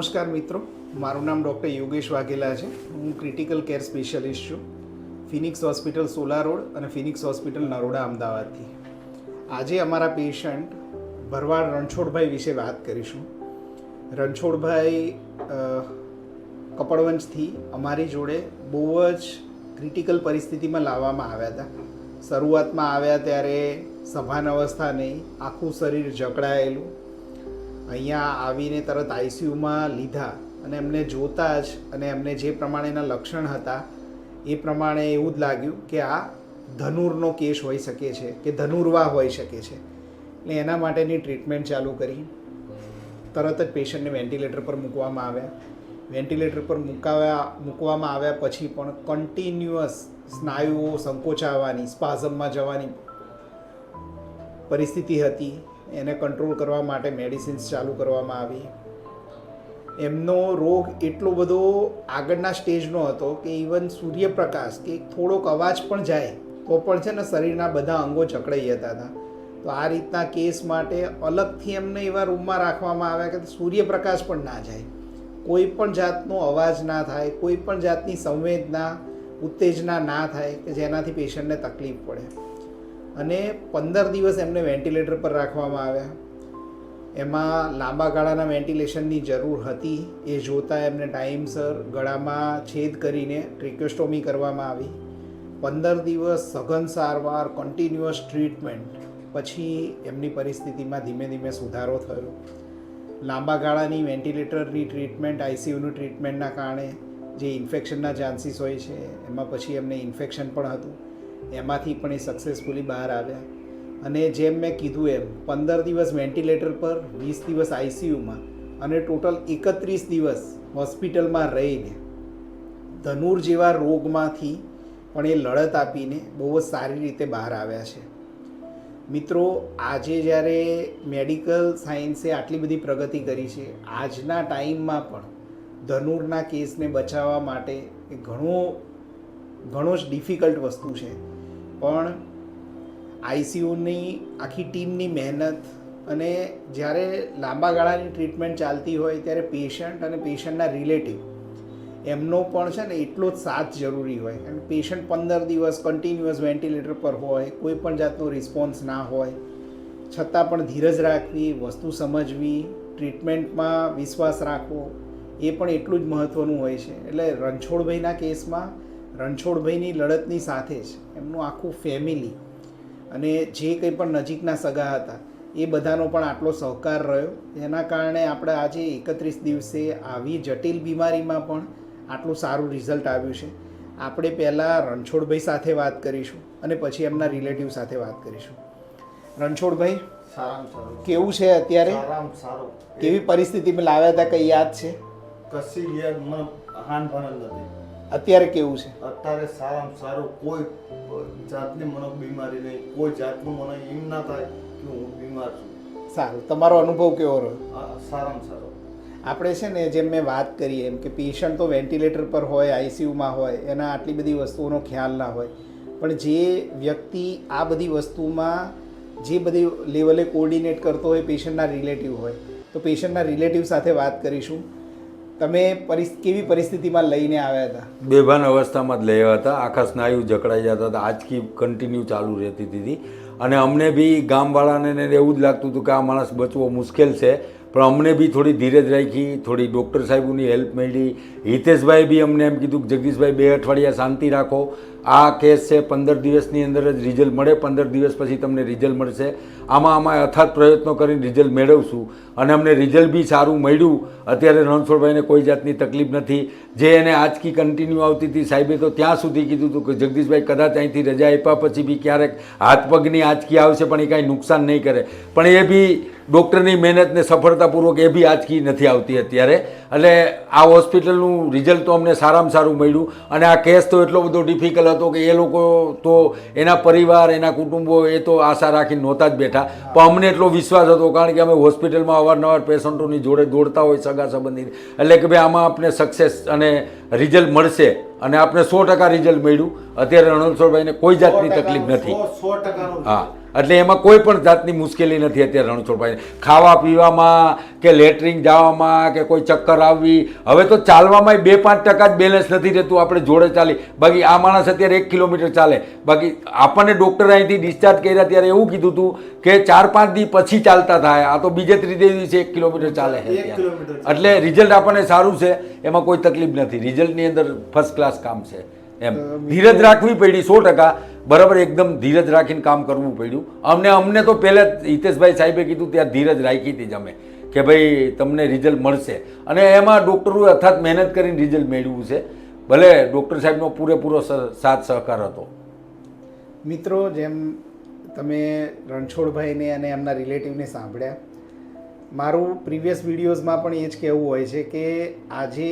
નમસ્કાર મિત્રો, મારું નામ ડૉક્ટર યોગેશ વાઘેલા છે. હું ક્રિટિકલ કેર સ્પેશિયલિસ્ટ છું. ફિનિક્સ હોસ્પિટલ સોલા રોડ અને ફિનિક્સ હોસ્પિટલ નરોડા અમદાવાદથી. આજે અમારા પેશન્ટ ભરવાડ રણછોડભાઈ વિશે વાત કરીશું. રણછોડભાઈ કપડવંશથી અમારી જોડે બહુ જ ક્રિટિકલ પરિસ્થિતિમાં લાવવામાં આવ્યા હતા. શરૂઆતમાં આવ્યા ત્યારે સભાન અવસ્થા નહીં, આખું શરીર જકડાયેલું અહીંયા આવીને તરત આઈસીયુમાં લીધા અને એમને જોતા જ અને એમને જે પ્રમાણેના લક્ષણ હતા, એ પ્રમાણે એવું જ લાગ્યું કે આ ધનુરનો કેસ હોઈ શકે છે, કે ધનુર્વા હોઈ શકે છે. એટલે એના માટેની ટ્રીટમેન્ટ ચાલુ કરી. તરત જ પેશન્ટને વેન્ટિલેટર પર મૂકવામાં આવ્યા. વેન્ટિલેટર પર મૂકાવ્યા મૂકવામાં આવ્યા પછી પણ કન્ટિન્યુઅસ સ્નાયુઓ સંકોચાવાની, સ્પાઝમમાં જવાની પરિસ્થિતિ હતી. એને કંટ્રોલ કરવા માટે મેડિસિન્સ ચાલુ કરવામાં આવી. એમનો રોગ એટલો બધો આગળના સ્ટેજનો હતો કે ઇવન સૂર્યપ્રકાશ કે થોડોક અવાજ પણ જાય તો પણ છે ને શરીરના બધા અંગો જકડાઈ જતા હતા. તો આ રીતના કેસ માટે અલગથી એમને એવા રૂમમાં રાખવામાં આવ્યા કે સૂર્યપ્રકાશ પણ ના જાય. કોઈ પણ જાતનો અવાજ ના થાય, કોઈ પણ જાતની સંવેદના, ઉત્તેજના ના થાય કે જેનાથી પેશન્ટને તકલીફ પડે. અને પંદર દિવસ એમને વેન્ટિલેટર પર રાખવામાં આવ્યા. એમાં લાંબા ગાળાના વેન્ટિલેશનની જરૂર હતી. એ જોતાં એમને ટાઈમસર ગળામાં છેદ કરીને ટ્રિકોસ્ટોમી કરવામાં આવી. પંદર દિવસ સઘન સારવાર કન્ટિન્યુઅસ ટ્રીટમેન્ટ પછી એમની પરિસ્થિતિમાં ધીમે ધીમે સુધારો થયો. લાંબા ગાળાની વેન્ટિલેટરની ટ્રીટમેન્ટ આઈસીયુની ટ્રીટમેન્ટના કારણે જે ઇન્ફેક્શનના ચાન્સીસ હોય છે, એમાં પછી એમને ઇન્ફેક્શન પણ હતું. એમાંથી પણ એ સક્સેસફુલી બહાર આવ્યા. અને જેમ મેં કીધું એમ, પંદર દિવસ વેન્ટિલેટર પર, વીસ દિવસ આઈસીયુમાં અને ટોટલ એકત્રીસ દિવસ હોસ્પિટલમાં રહીને, ધનુર જેવા રોગમાંથી પણ એ લડત આપીને બહુ જ સારી રીતે બહાર આવ્યા છે. મિત્રો, આજે જ્યારે મેડિકલ સાયન્સે આટલી બધી પ્રગતિ કરી છે, આજના ટાઈમમાં પણ ધનુરના કેસને બચાવવા માટે એ ઘણો ઘણો જ ડિફિકલ્ટ વસ્તુ છે. પણ આઈસીયુની આખી ટીમની મહેનત અને જ્યારે લાંબા ગાળાની ટ્રીટમેન્ટ ચાલતી હોય ત્યારે પેશન્ટ અને પેશન્ટના રિલેટિવ એમનો પણ છે ને એટલો જ સાથ જરૂરી હોય. અને પેશન્ટ પંદર દિવસ કન્ટિન્યુઅસ વેન્ટિલેટર પર હોય, કોઈ પણ જાતનો રિસ્પોન્સ ના હોય, છતાં પણ ધીરજ રાખવી, વસ્તુ સમજવી ટ્રીટમેન્ટમાં વિશ્વાસ રાખવો, એ પણ એટલું જ મહત્ત્વનું હોય છે. એટલે રણછોડભાઈના કેસમાં રણછોડભાઈની લડતની સાથે જ એમનું આખું ફેમિલી અને જે કંઈ પણ નજીકના સગા હતા એ બધાનો પણ આટલો સહકાર રહ્યો. એના કારણે આપણે આજે એકત્રીસ દિવસે આવી જટિલ બીમારીમાં પણ આટલું સારું રિઝલ્ટ આવ્યું છે. આપણે પહેલાં રણછોડભાઈ સાથે વાત કરીશું અને પછી એમના રિલેટિવ સાથે વાત કરીશું. રણછોડભાઈ કેવું છે અત્યારે? સારું. કેવી પરિસ્થિતિમાં લાવ્યા હતા કંઈ યાદ છે? કશી યાદ મને હાન નથી. અત્યારે કેવું છે? અત્યારે સારામાં સારું કોઈ જાતની મને બીમારી નહીં કોઈ જાતનું મને એમ ના થાય કે હું બીમાર છું. સારું તમારો અનુભવ કેવો રહ્યો? સારામાં સારો. આપણે છે ને જેમ મેં વાત કરી એમ કે પેશન્ટ તો વેન્ટિલેટર પર હોય આઈસીયુમાં હોય એના આટલી બધી વસ્તુઓનો ખ્યાલ ના હોય. પણ જે વ્યક્તિ આ બધી વસ્તુમાં જે બધી લેવલે કોર્ડિનેટ કરતો હોય પેશન્ટના રિલેટિવ હોય. તો પેશન્ટના રિલેટિવ સાથે વાત કરીશું. તમે કેવી પરિસ્થિતિમાં લઈને આવ્યા હતા? બેભાન અવસ્થામાં જ લઈ આવ્યા હતા. આખા સ્નાયુ જકડાઈ જતા હતા. આજકી કન્ટિન્યુ ચાલુ રહેતી હતી અને અમને બી ગામવાળાને એવું જ લાગતું હતું કે આ માણસ બચવો મુશ્કેલ છે. પણ અમને બી થોડી ધીરજ રાખી, થોડી ડૉક્ટર સાહેબોની હેલ્પ મળી હિતેશભાઈ બી અમને એમ કીધું કે, જગદીશભાઈ, બે અઠવાડિયા શાંતિ રાખો. આ કેસ છે, પંદર દિવસની અંદર જ રિઝલ્ટ મળે, પંદર દિવસ પછી તમને રિઝલ્ટ મળશે. આમાં આમાં અથાત પ્રયત્નો કરીને રિઝલ્ટ મેળવશું. અને અમને રિઝલ્ટ બી સારું મળ્યું. અત્યારે રણછોડભાઈને કોઈ જાતની તકલીફ નથી. જે એને આજકી કન્ટિન્યુ આવતી હતી, સાહેબે તો ત્યાં સુધી કીધું હતું કે જગદીશભાઈ કદાચ અહીંથી રજા આપ્યા પછી બી ક્યારેક હાથ પગની આજકી આવશે, પણ એ કાંઈ નુકસાન નહીં કરે. પણ એ બી ડૉક્ટરની મહેનતને સફળતાપૂર્વક એ બી આજકી નથી આવતી અત્યારે. એટલે આ હોસ્પિટલનું રિઝલ્ટ તો અમને સારામાં સારું મળ્યું. અને આ કેસ તો એટલો બધો ડિફિકલ્ટ હતો કે એ લોકો તો એના પરિવાર એના કુટુંબો એ તો આશા રાખીને નહોતા જ બેઠા. પણ અમને એટલો વિશ્વાસ હતો કારણ કે અમે હોસ્પિટલમાં અવારનવાર પેશન્ટોની જોડે દોડતા હોય સગા સંબંધી. એટલે કે ભાઈ આમાં આપણે સક્સેસ અને રિઝલ્ટ મળશે અને આપણે સો ટકા રિઝલ્ટ મળ્યું. અત્યારે રણોત્સવભાઈને કોઈ જાતની તકલીફ નથી. હા. એટલે એમાં કોઈ પણ જાતની મુશ્કેલી નથી અત્યારે રણછોડભાઈ ખાવા પીવામાં કે લેટરિંગ જવામાં કે કોઈ ચક્કર આવવી હવે તો ચાલવામાં બે પાંચ ટકા જ બેલેન્સ નથી રહેતું આપણે જોડે ચાલી. બાકી આ માણસ અત્યારે એક કિલોમીટર ચાલે. બાકી આપણને ડૉક્ટરે અહીંથી ડિસ્ચાર્જ કર્યા ત્યારે એવું કીધું હતું કે ચાર પાંચ દી પછી ચાલતા થાય. આ તો બીજે ત્રીજે દિવસે એક કિલોમીટર ચાલે. એટલે રિઝલ્ટ આપણને સારું છે. એમાં કોઈ તકલીફ નથી. રિઝલ્ટની અંદર ફર્સ્ટ ક્લાસ કામ છે. એમ. ધીરજ રાખવી પડી સો ટકા. બરાબર એકદમ ધીરજ રાખીને કામ કરવું પડ્યું. અમને અમને તો પહેલાં હિતેશભાઈ સાહેબે કીધું ત્યાં ધીરજ રાખી હતી જ અમે, કે ભાઈ તમને રિઝલ્ટ મળશે. અને એમાં ડૉક્ટરોએ અથાત મહેનત કરીને રિઝલ્ટ મેળવ્યું છે. ભલે ડૉક્ટર સાહેબનો પૂરેપૂરો સાથ સહકાર હતો. મિત્રો, જેમ તમે રણછોડભાઈને અને એમના રિલેટિવને સાંભળ્યા, મારું પ્રીવિયસ વિડીયોઝમાં પણ એ જ કહેવું હોય છે કે આજે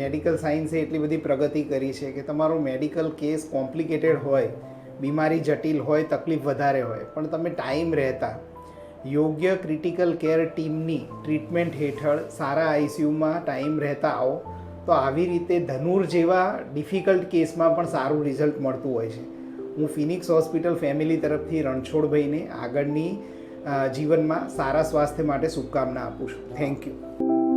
મેડિકલ સાયન્સે એટલી બધી પ્રગતિ કરી છે કે તમારો મેડિકલ કેસ કોમ્પ્લિકેટેડ હોય બીમારી જટિલ હોય, તકલીફ વધારે હોય, પણ તમે ટાઈમ રહેતા. યોગ્ય ક્રિટિકલ કેર ટીમની ટ્રીટમેન્ટ હેઠળ સારા આઈસીયુમાં ટાઈમ રહેતા આવો. તો આવી રીતે ધનુર જેવા ડિફિકલ્ટ કેસમાં પણ સારું રિઝલ્ટ મળતું હોય છે. હું ફિનિક્સ હોસ્પિટલ ફેમિલી તરફથી રણછોડભાઈને આગળની જીવનમાં સારા સ્વાસ્થ્ય માટે શુભકામના આપું છું. Thank you.